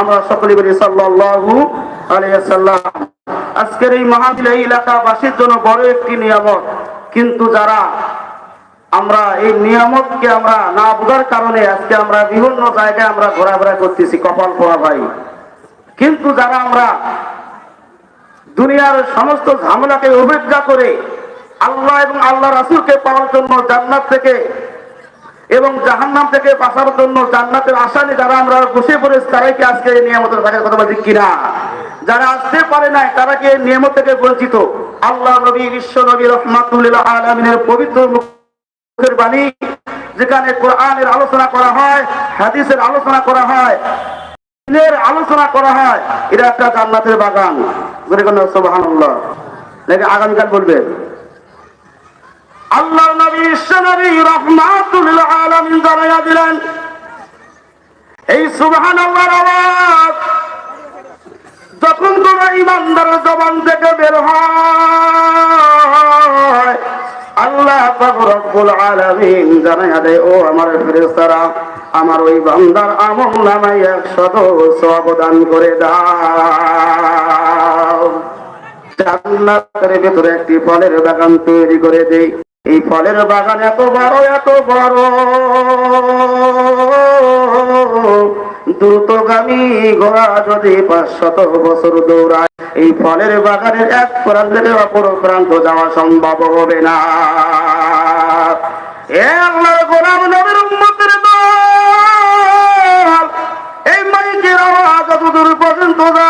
আমরা সকলে বলি সাল্লাল্লাহু আলাইহি সাল্লাম আজকের এই মাহফিল, এই এলাকাবাসীর জন্য বড় একটি নিয়ামত। কিন্তু যারা আমরা এই নিয়ামতকে আমরা না বোঝার কারণে আজকে আমরা বিভিন্ন জায়গায় আমরা ঘোরাফেরা করতেছি, কপাল পোড়া ভাই। কিন্তু যারা আমরা দুনিয়ার সমস্ত ঝামেলাকে উপেক্ষা করে আল্লাহ এবং আল্লাহ রাসূলকে পাওয়ার জন্য জান্নাত থেকে এবং জাহান্নাম থেকে বাঁচার জন্য জান্নাতের আশা নিয়ে যারা আমরা বসে পড়েছি তারাই কি আজকে এই নিয়ামতের থাকার কথা বলছি কিনা? যারা আসতে পারে নাই, তারা কি নিয়ামত থেকে বঞ্চিত? আল্লাহ নবী, বিশ্ব নবী রহমাতুল্লাহ আলমিনের পবিত্র মুখের বাণী, যেখানে কোরআনের আলোচনা করা হয়, হাদিসের আলোচনা করা হয় আলোচনা করা হয়, এটা একটা জান্নাতের বাগান। আগামীকাল বলবেন? আল্লাহ নবী বিশ্ব নবী রহমাতুল দিলেন, এই সুবহান আওয়াজ যখন কোন ইমানদার জবান থেকে বের হয়, আল্লাহ জানাইয়া দেয়, ও আমার ফেরেশতারা, আমার ওই বান্দার আমল নামায় একশত অবদান করে দাও। জান্নাতের ভেতরে একটি ফলের বাগান তৈরি করে দেই। এই ফলের বাগান এত বড় এত বড়। দ্রুতগামী ঘোড়া যদি পাঁচশত বছর দৌড়ায়, এই ফলের বাগানের এক প্রান্ত অপর প্রান্ত যাওয়া সম্ভব হবে না। এ এই মাইকের আওয়াজ যত দূর পর্যন্ত যায়।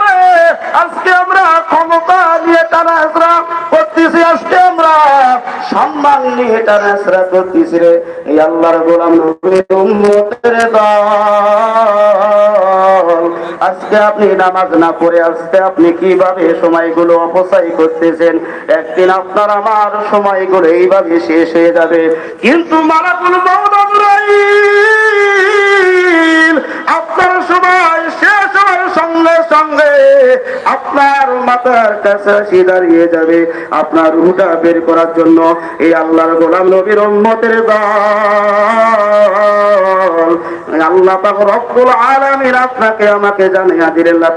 আজকে আমরা ক্ষমতা নিয়ে টানা হেসরা করতেছি, আজকে আমরা সম্মান নিয়ে টানা হেসরা করতেছি রে। এই আল্লাহর গোলাম উম্মতের দল। আজকে আপনি নামাজ না পড়ে আজকে আপনি কীভাবে সময়গুলো অপচয় করতেছেন? একদিন আপনার আমার সময়গুলো এইভাবে শেষ হয়ে যাবে। কিন্তু আপনার সময় শেষ হওয়ার সঙ্গে সঙ্গে আপনার মাথার কাছে আসি দাঁড়িয়ে যাবে। আপনার রুটা বের করার জন্য এই আল্লাহর গোলাম নবীর উম্মতের দল আল্লাহ পাক রব্বুল আলামিন আপনাকে আমাকে জানিয়ে দিলেন, লা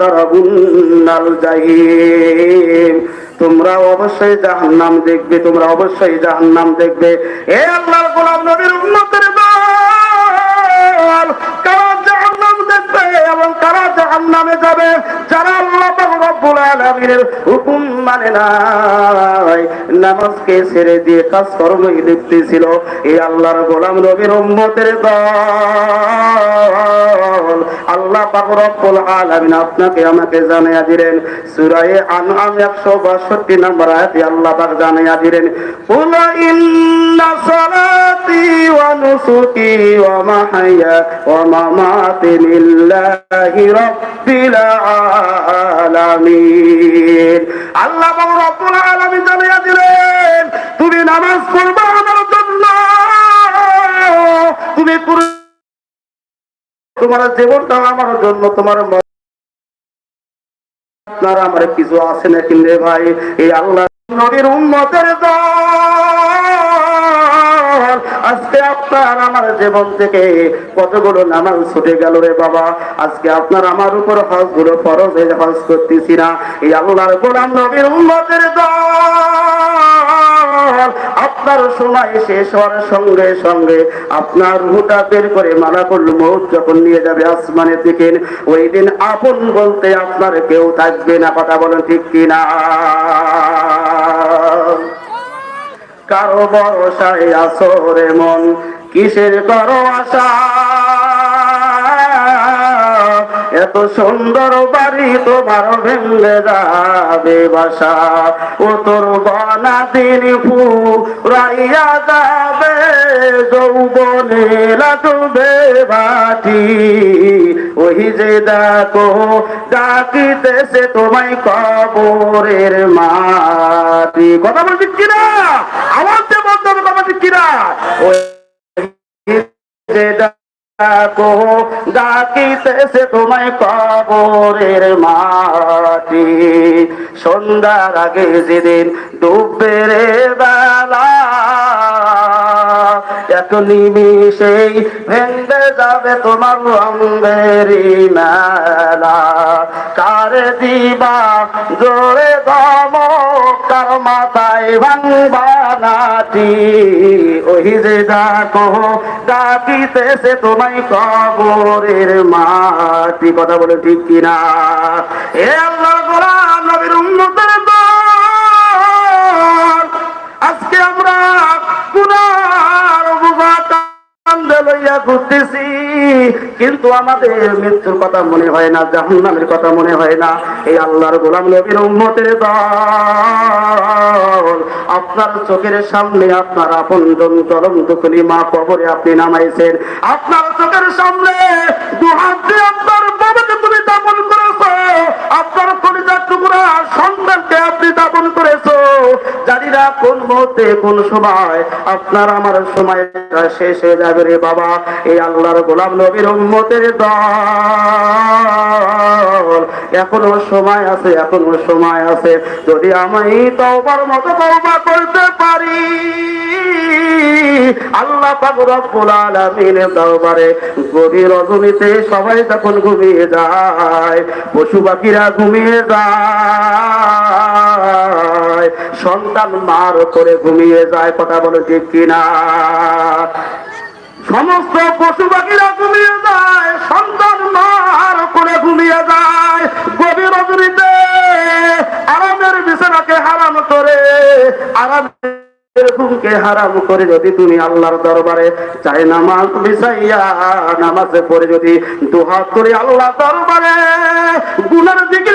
জাহিম। তোমরা অবশ্যই জাহান্নাম দেখবে, তোমরা অবশ্যই জাহান্নাম দেখবে। এ আল্লাহর গোলাম নবীর উম্মতের দল, কারা জাহান্নাম দেখবে এবং কারা জাহান্নামে যাবে? যারা আল্লাহ পাক রব্বুল আলামিনের হুকুম মানে নাই। নামাজকে ছেড়ে দিয়ে কাজ কর্মই লিপ্তি ছিল। এই আল্লাহর গোলাম নবীর উম্মতের দল। আল্লাহ পাক রব্বুল আলামিন আপনাকে আমাকে জানাইয়া দিলেন। সূরা আনআম 162 নম্বর আয়াতে আল্লাহ পাক জানাইয়া দিলেন কুল ইন্না সালাতি ওয়া নুসুকি ওয়া মাহইয়া ওয়া মামাতি লিল্লাহি রাব্বিল আলামিন। আল্লাহ জানাইয়া দিলেন, তুমি নামাজ আমার জন্য। তুমি তোমার জীবনটা আমার জন্য, তোমার আপনারা আমার কিছু আছে না রে ভাই? এই আল্লাহ নবীর উন্নতের দল আজকে আপনার আমার জীবন থেকে কতগুলো নামাজ ছুটে গেল রে বাবা? আজকে আপনার আমার উপর হজগুলো ফরজ হজ করতেছি না। এই আল্লাহর গোলাম নবীর উম্মতের দল আপনার সময় শেষ হওয়ার সঙ্গে সঙ্গে আপনার রুটা বের করে মালা করল মৌত যখন নিয়ে যাবে আসমানের দিকে, ওই দিন আপন বলতে আপনার কেউ থাকবে না, কথা বলেন ঠিক কিনা? কারও বড় সাই আসরে মন। কিসের করো আশা এত সুন্দর বাড়ি তোমার ভেঙে যাবে বাসা। ও তোর বনা দিন ফুরাইয়া যাবে, যৌবনে লাগবে বাটি। ওই যে ডাকো ডাকিতেছে তোমায় কবরের মাটি। কথা বলছি কিনা? আমার যে হবে কথা বলছি কিনা? ওই যে ডাকিতেছে তোমায় কবরের মাটি। সন্ধ্যার আগে যেদিন ডুববে রে বেলা এক নিমিষেই ভেঙে যাবে তোমার রঙেরি মেলা। কারে দিবা জোরে দম কার মাথায় ভাঙবা ওই যে ডাকো ডাকিতেছে তোমায় কবরের মাটি। কথা বলে ঠিক কিনা? এ আল্লাহ গোলাম নবীর উন্নতের কিন্তু আমাদের মৃত্যুর কথা মনে হয় না, জাহান্নামের কথা মনে হয় না। এই আল্লাহর গোলাম নবীর দল। আপনার চোখের সামনে আপনার আপন জন চরম কলি মা কবরে আপনি নামাইছেন। আপনার চোখের সামনে আপনার টুকরা সন্তানকে আপনি দাপন করেছ। জানি না কোন মুহূর্তে, কোন সময়। আপনার আমার সময়টা শেষ হয়ে যাবে রে বাবা। এই আল্লাহর গোলাম নবীর দল। এখনও সময় আছে, এখনও সময় আছে। যদি আমি মতো করতে পারি, আল্লাহ দরবারে গভীর রজনীতে সবাই যখন ঘুমিয়ে যায়, পশু পাখিরা ঘুমিয়ে যায় সন্তান মার করে ঘুমিয়ে যায়, কথা বলে ঠিক কিনা? সমস্ত পশু পাখিরা ঘুমিয়ে যায়, সন্তান মার করে ঘুমিয়ে যায়। গভীর রজনীতে আরামের বিছানাকে হারাম করে আরাম ঘুমকে হারাম করে যদি তুমি আল্লাহর দরবারে চাই নামাজ বিছাইয়া নামাজে পড়ে যদি দুহাত করে আল্লাহ দরবারে, গুনার দিকে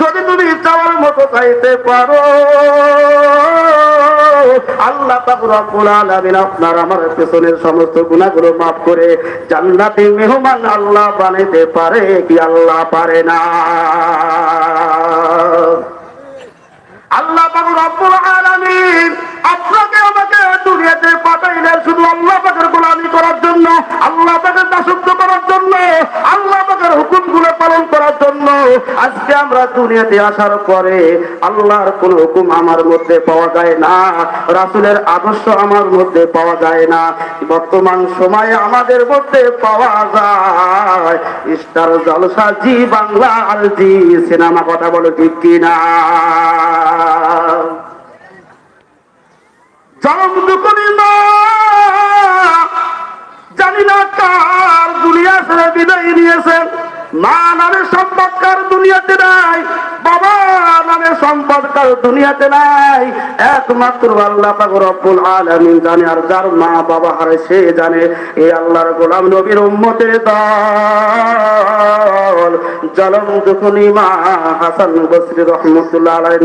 যদি তুমি চাওয়ার মতো চাইতে পারো, আল্লাহ রব্বুল আপনার আমার পেছনের সমস্ত গুনাহগুলো মাফ করে জান্নাতি মেহমান আল্লাহ বানাইতে পারে কি আল্লাহ পারে না? আল্লাহ রব্বুল আলামিন দুনিয়াতে পাঠাইলেন শুধু আল্লাহ পাকের গোলামি করার জন্য, আল্লাহ পাকের দাসত্ব করার জন্য, আল্লাহ পাকের হুকুমগুলো পালন করার জন্য। আজকে আমরা দুনিয়াতে আসার পরে আল্লাহর কোন হুকুম আমার মধ্যে পাওয়া যায় না, রাসূলের আদর্শ আমার মধ্যে পাওয়া যায় না। বর্তমান সময়ে আমাদের মধ্যে পাওয়া যায় স্টার জলসা জি বাংলা আর জি, সিনেমা কথা বলো ঠিক কিনা? জানি না কার দুনিয়া ছেড়ে বিদায় নিয়েছেন মা নামে সম্পদ দুনিয়াতে নাই।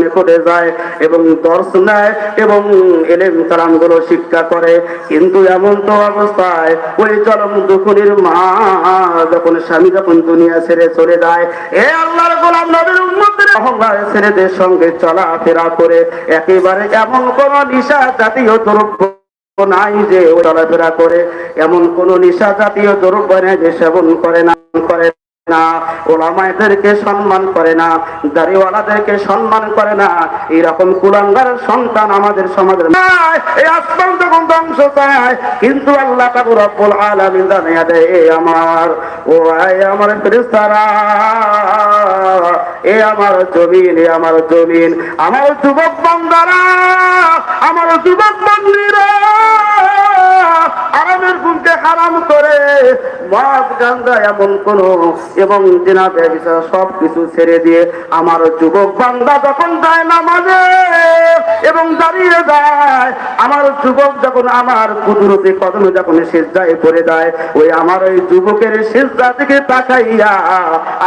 নিকটে যায় এবং দর্শ নেয় এবং এলেম কালামগুলো শিক্ষা করে, কিন্তু এমন তো অবস্থায় ওই জলম দুখনির মা যখন স্বামী যখন দুনিয়া ছেড়ে চলে যায়, এ আল্লাহর গোলাম নবীর উম্মতের মহল্লার ছেলেদের সঙ্গে চলাফেরা করে, একেবারে এমন কোন নিশা জাতীয় দ্রব্য নাই যে চলাফেরা করে, এমন কোন নিশা জাতীয় দ্রব্য নেই যে সেবন করে না করে। না সম্মান করে না, দাড়িওয়ালাদেরকে সম্মান করে না, এরকম সন্তান আমাদের সমাজের এই আসমান যখন ধ্বংস চায়, কিন্তু আল্লাহ আলামিন দেয় আমার, ও আমার এ আমার জমিন, এ আমার জমিন, আমার যুবক বান্দারা আমার যুবক বান্দিরা ঘুমকে হারাম করে। মদ গান্দা এমন কোন এবং জেনা, ব্যবসা সব কিছু ছেড়ে দিয়ে আমার যুবক বান্দা যখন যায় নামাজে এবং দাঁড়িয়ে যায়, আমার যুবক যখন আমার কুদরতি কদমে যখন সেজদায় পড়ে যায়, ওই আমার ওই যুবকের সেজদা থেকে তাকাইয়া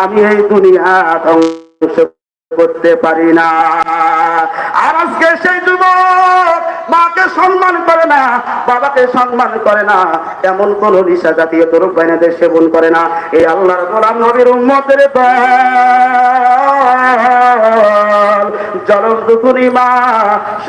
আমি এই দুনিয়া ধ্বংস করতে পারি না। আর আজকে সেই সম্মান করে না, বাবাকে সম্মান করে না, এমন কোন নিশা জাতীয় তরুপ বাইনাদের সেবন করে না। এই আল্লাহর গোলাম নবীর উম্মতের জলম দুপুরি মা।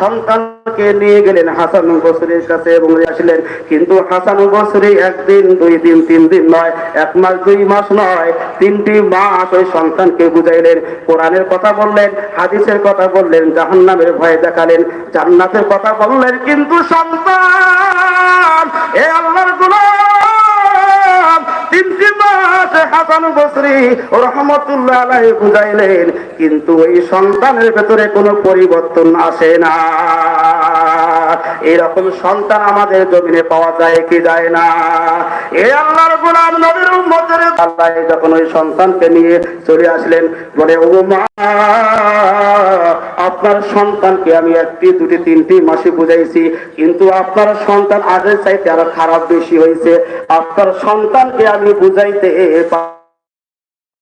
সন্তানকে নিয়ে গেলেন হাসান বসরির কাছে এবং আসলেন। কিন্তু হাসান বসরি একদিন, দুই দিন, তিন দিন নয়, এক মাস, দুই মাস নয়, তিনটি মাস ওই সন্তানকে বুঝাইলেন। কোরআনের কথা বললেন, হাদিসের কথা বললেন, জাহান্নামের ভয় দেখালেন, জান্নাতের কথা বললেন, কিন্তু সন্তান, এ আল্লাহর বসরি রহমতুল্লাহ বুঝাইলেন কিন্তু ওই সন্তানের ভেতরে কোনো পরিবর্তন আসে না। এরকম সন্তান আমাদের জমিনে পাওয়া যায় কি যায় না। এ আল্লাহর গোলাম নবীর উম্মতের আল্লাহ যখন ওই সন্তানকে নিয়ে চলে আসলেন, বলে, ও মা, আপনার সন্তানকে আমি একটি, দুটি, তিনটি মাসে বুঝাইছি, কিন্তু আপনার সন্তান আগের চাইতে আরও খারাপ বেশি হয়েছে আপনার সন্তানকে আমি বুঝাইতে